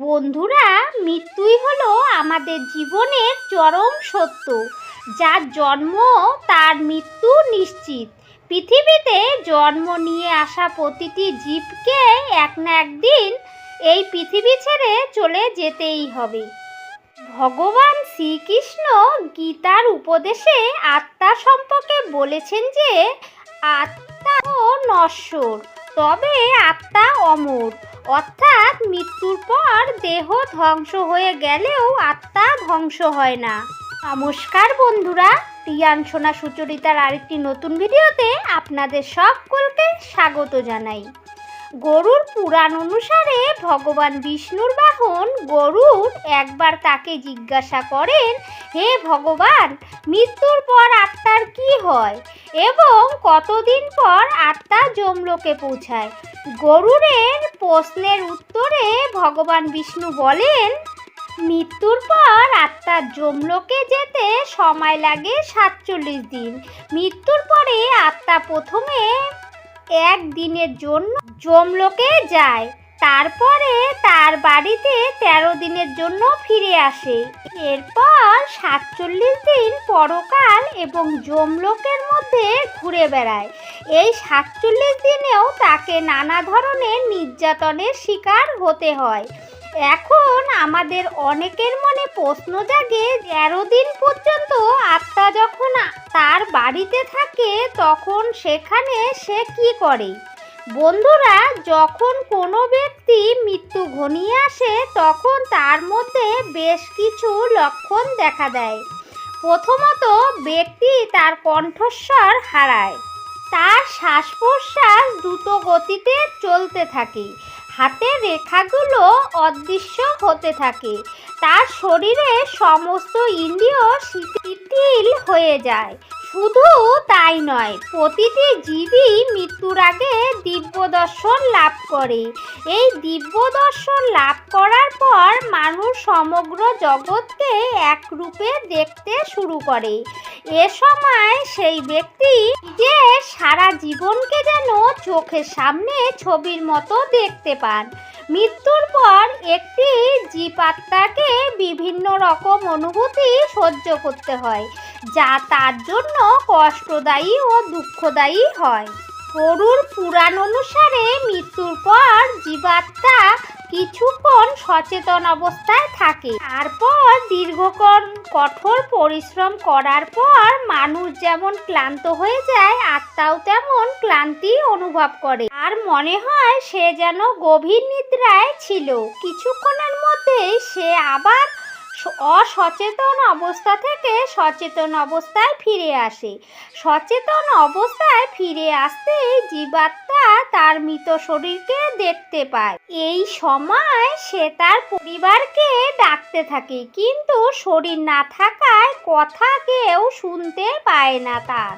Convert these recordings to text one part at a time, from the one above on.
বন্ধুরা, মৃত্যুই হলো আমাদের জীবনের চরম সত্য। যার জন্ম, তার মৃত্যু নিশ্চিত। পৃথিবীতে জন্ম নিয়ে আসা প্রতিটি জীবকে এক না একদিন এই পৃথিবী ছেড়ে চলে যেতেই হবে। ভগবান শ্রীকৃষ্ণ গীতার উপদেশে আত্মা সম্পর্কে বলেছেন যে, আত্মা ও নশ্বর তবে আত্মা অমর। অর্থাৎ মৃত্যুর পর দেহ ধ্বংস হয়ে গেলেও আত্মা ধ্বংস হয় না। নমস্কার বন্ধুরা প্রিয়ান সোনা সুচরিতার আরেকটি নতুন ভিডিওতে আপনাদের সকলকে স্বাগত জানাই। গরুর পুরাণ অনুসারে ভগবান বিষ্ণুর বাহন গরুর একবার তাকে জিজ্ঞাসা করেন, হে ভগবান, মৃত্যুর পর আত্মার কি হয়? এবং কতদিন পর আত্মা যমলোকে পৌঁছায়? গরুরের প্রশ্নের উত্তরে ভগবান বিষ্ণু বলেন, মৃত্যুর পর আত্মার যমলোকে যেতে সময় লাগে সাতচল্লিশ দিন। মৃত্যুর পরে আত্মা প্রথমে এক দিনের জন্য যমলোকে যায়, তারপরে তার বাড়িতে তেরো দিনের জন্য ফিরে আসে। এরপর সাতচল্লিশ দিন পরকাল এবং যমলোকের মধ্যে ঘুরে বেড়ায়। এই সাতচল্লিশ দিনেও তাকে নানা ধরনের নির্যাতনের শিকার হতে হয়। এখন আমাদের অনেকের মনে প্রশ্ন জাগে, তেরো দিন পর্যন্ত আত্মা যখন তার বাড়িতে থাকে, তখন সেখানে সে কি করে? বন্ধুরা, যখন কোনো ব্যক্তি মৃত্যু ঘনিয়ে আসে, তখন তার মধ্যে বেশ কিছু লক্ষণ দেখা দেয়। প্রথমত, ব্যক্তি তার কণ্ঠস্বর হারায়। তার শ্বাস প্রশ্বাস দ্রুত গতিতে চলতে থাকে। হাতের রেখাগুলো অদৃশ্য হতে থাকে। তার শরীরে সমস্ত ইন্দ্রিয় শিথিল হয়ে যায়। শুধু তাই নয়, প্রতিটি জীবই মৃত্যুর আগে দিব্য দর্শন লাভ করে। এই দিব্য দর্শন লাভ করার পর মানুষ সমগ্র জগৎকে একরূপে দেখতে শুরু করে। এ সময় সেই ব্যক্তি যে সারা জীবনকে যেন চোখের সামনে ছবির মতো দেখতে পান। মৃত্যুর পর একটি জীবাত্মাকে বিভিন্ন রকম অনুভূতি সহ্য করতে হয়। যা তার জন্য কষ্টদায়ী ও দুঃখদায়ী হয়। গরুর পুরাণ অনুসারে মৃত্যুর পর জীবাত্মা কিছুক্ষণ সচেতন অবস্থায় থাকে। তারপর দীর্ঘক্ষণ কঠোর পরিশ্রম করার পর মানুষ যেমন ক্লান্ত হয়ে যায়, আত্মাও তেমন ক্লান্তি অনুভব করে। আর মনে হয় সে যেন গভীর নিদ্রায় ছিল। কিছুক্ষণের মধ্যেই সে আবার অসচেতন অবস্থা থেকে সচেতন অবস্থায় ফিরে আসে। সচেতন অবস্থায় ফিরে আসতেই জীবাত্মা তার মৃত শরীরকে দেখতে পায়। এই সময় সে তার পরিবারকে ডাকতে থাকে, কিন্তু শরীর না থাকায় কথা কেউ শুনতে পায় না তার।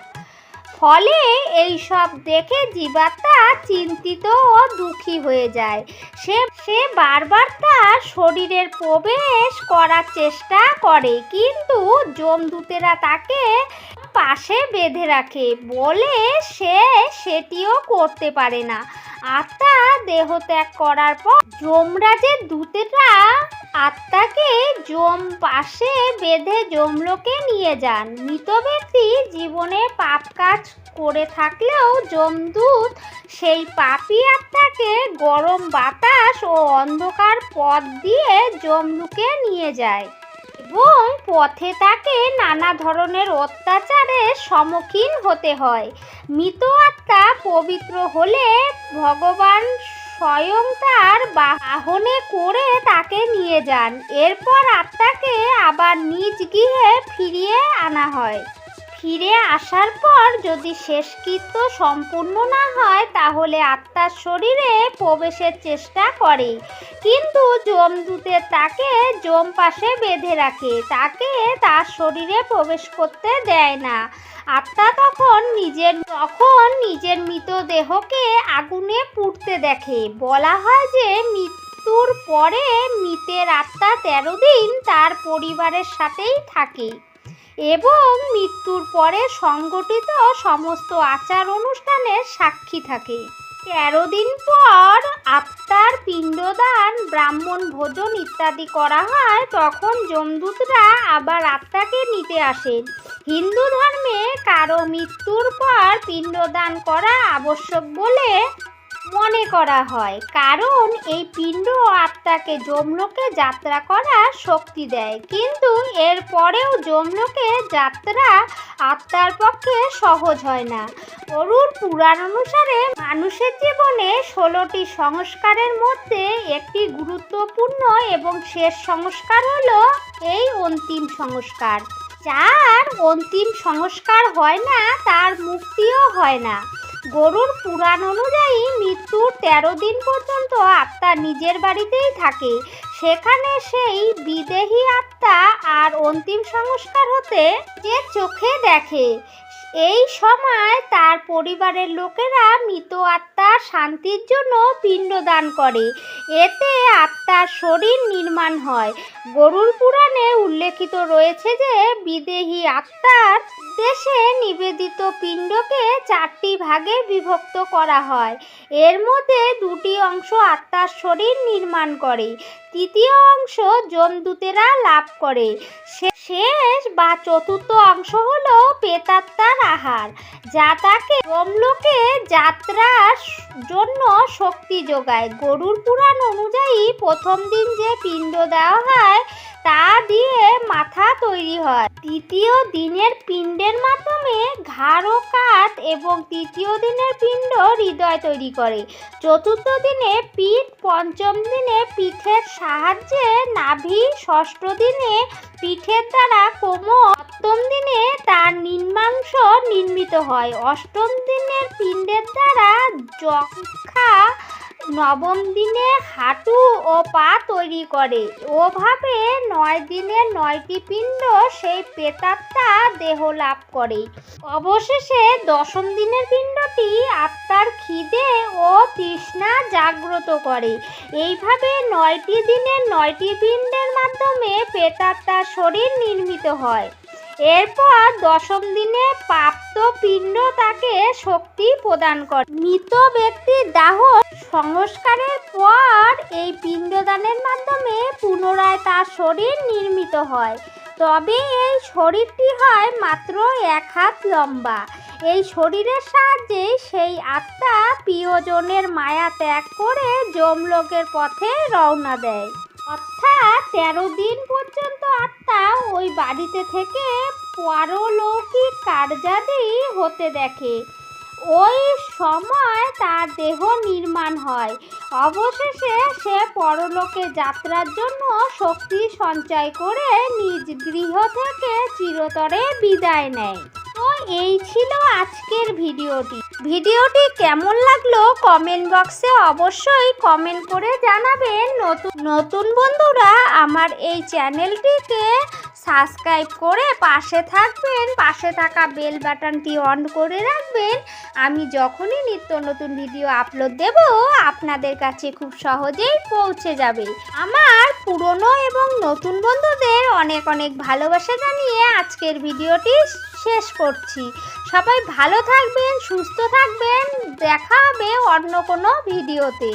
ফলে এই সব দেখে জীবাত্মা চিন্তিত ও দুঃখী হয়ে যায়। সে সে বারবার তার শরীরের প্রবেশ করার চেষ্টা করে, কিন্তু জমদূতেরা তাকে পাশে বেঁধে রাখে বলে সে সেটিও করতে পারে না। আত্মা দেহ ত্যাগ করার পর যমরাজের দূতেরা আত্মাকে জম পাশে বেঁধে জমলোকে নিয়ে যান। মৃত ব্যক্তি জীবনে পাপ কাজ করে থাকলেও যমদূত সেই পাপি আত্মাকে গরম বাতাস ও অন্ধকার পথ দিয়ে যমলুকে নিয়ে যায়। এবং পথে তাকে নানা ধরনের অত্যাচারের সম্মুখীন হতে হয়। মৃত আত্মা পবিত্র হলে ভগবান স্বয়ং তার বাহনে করে তাকে নিয়ে যান। এরপর আত্মাকে আবার নিজ গৃহে ফিরিয়ে আনা হয়। ফিরে আসার পর যদি শেষকৃত্য সম্পূর্ণ না হয়, তাহলে আত্মার শরীরে প্রবেশের চেষ্টা করে। কিন্তু যমদূতে তাকে যম পাশে বেঁধে রাখে। তাকে তার শরীরে প্রবেশ করতে দেয় না। আত্মা তখন নিজের তখন নিজের মৃতদেহকে আগুনে পুড়তে দেখে। বলা হয় যে মৃত্যুর পরে মৃতের আত্মা তেরো দিন তার পরিবারের সাথেই থাকে। এবং মৃত্যুর পরে সংগঠিত সমস্ত আচার অনুষ্ঠানের সাক্ষী থাকে। তেরো দিন পর আত্মার পিণ্ডদান, ব্রাহ্মণ ভোজন ইত্যাদি করা হয়, তখন যমদূতরা আবার আত্মাকে নিতে আসেন। হিন্দু ধর্মে কারও মৃত্যুর পর পিণ্ডদান করা আবশ্যক বলে মনে করা হয়। কারণ এই পিণ্ড আত্মাকে যমলোকে যাত্রা করার শক্তি দেয়। কিন্তু এর পরেও যমলোকে যাত্রা আত্মার পক্ষে সহজ হয় না। গরুর পুরাণ অনুসারে মানুষের জীবনে ষোলোটি সংস্কারের মধ্যে একটি গুরুত্বপূর্ণ এবং শেষ সংস্কার হলো এই অন্তিম সংস্কার। যার অন্তিম সংস্কার হয় না, তার মুক্তিও হয় না। গরুর পুরাণ অনুযায়ী মৃত্যুর তেরো দিন পর্যন্ত আত্মা নিজের বাড়িতেই থাকে। সেখানে সেই বিদেহী আত্মা আর অন্তিম সংস্কার হতে যে চোখে দেখে, এই সময় তার পরিবারের লোকেরা মৃত আত্মার শান্তির জন্য পিণ্ডদান করে। এতে আত্মার শরীর নির্মাণ হয়। গরুর পুরাণে উল্লেখিত রয়েছে যে, বিদেহী আত্মার দেশে নিবেদিত পিণ্ডকে চারটি ভাগে বিভক্ত করা হয়। এর মধ্যে দুটি অংশ আত্মার শরীর নির্মাণ করে, তৃতীয় অংশ জন্তুতেরা লাভ করে। শে- শেষ বা চতুর্থ অংশ হলো পেতাত্মার আহার, যা তাকে যমলোকে যাত্রার জন্য শক্তি যোগায়। গরুর পুরাণ অনুযায়ী প্রথম দিন যে পিণ্ড দেওয়া হয় তৈরি হয়। তৃতীয় দিনের পিণ্ডের মাধ্যমে ঘাড় ও কাঁধ এবং তৃতীয় দিনের পিণ্ড হৃদয় তৈরি করে। চতুর্থ দিনে পিঠ, পঞ্চম দিনে পিঠের সাহায্যে নাভি, ষষ্ঠ দিনে পিঠের দ্বারা কোমর, সপ্তম দিনে তার নিম্নাংশ নির্মিত হয়। অষ্টম দিনের পিণ্ডের দ্বারা যক্ষা নবম দিনে হাঁটু ও পা তৈরি করে। ওভাবে নয় দিনের নয়টি পিণ্ড সেই প্রেতাত্মা দেহ লাভ করে। অবশেষে দশম দিনের পিণ্ডটি আত্মার খিদে ও তৃষ্ণা জাগ্রত করে। এইভাবে নয়টি দিনে নয়টি পিণ্ডের মাধ্যমে প্রেতাত্মার শরীর নির্মিত হয়। এরপর দশম দিনে প্রাপ্ত পিণ্ড তাকে শক্তি প্রদান করে। মৃত ব্যক্তির দাহ সংস্কারের পর এই পিণ্ডদানের মাধ্যমে পুনরায় তার শরীর নির্মিত হয়। তবে এই শরীরটি হয় মাত্র এক হাত লম্বা। এই শরীরের সাহায্যে সেই আত্মা প্রিয়জনের মায়া ত্যাগ করে যমলোকের পথে রওনা দেয়। অর্থাৎ তেরো দিন পর্যন্ত আত্মা ওই বাড়িতে থেকে পারলৌকিক কার্যাদি হতে দেখে। ওই সময় তার দেহ নির্মাণ হয়। অবশেষে সে পরলোকে যাত্রার জন্য শক্তি সঞ্চয় করে নিজ গৃহ থেকে চিরতরে বিদায় নেয়। তো এই ছিল আজকের ভিডিওটি। ভিডিওটি কেমন লাগল কমেন্ট বক্সে অবশ্যই কমেন্ট করে জানাবেন। নতুন নতুন বন্ধুরা, আমার এই চ্যানেলটিকে সাবস্ক্রাইব করে পাশে থাকবেন, পাশে থাকা বেল বাটনটি অন করে রাখবেন। আমি যখনই নিত্য নতুন ভিডিও আপলোড দেব, আপনাদের কাছে খুব সহজেই পৌঁছে যাবে। আমার পুরনো এবং নতুন বন্ধুদের অনেক অনেক ভালোবাসা জানিয়ে আজকের ভিডিওটি শেষ করছি। সবাই ভালো থাকবেন, সুস্থ থাকবেন। দেখা হবে অন্য কোনো ভিডিওতে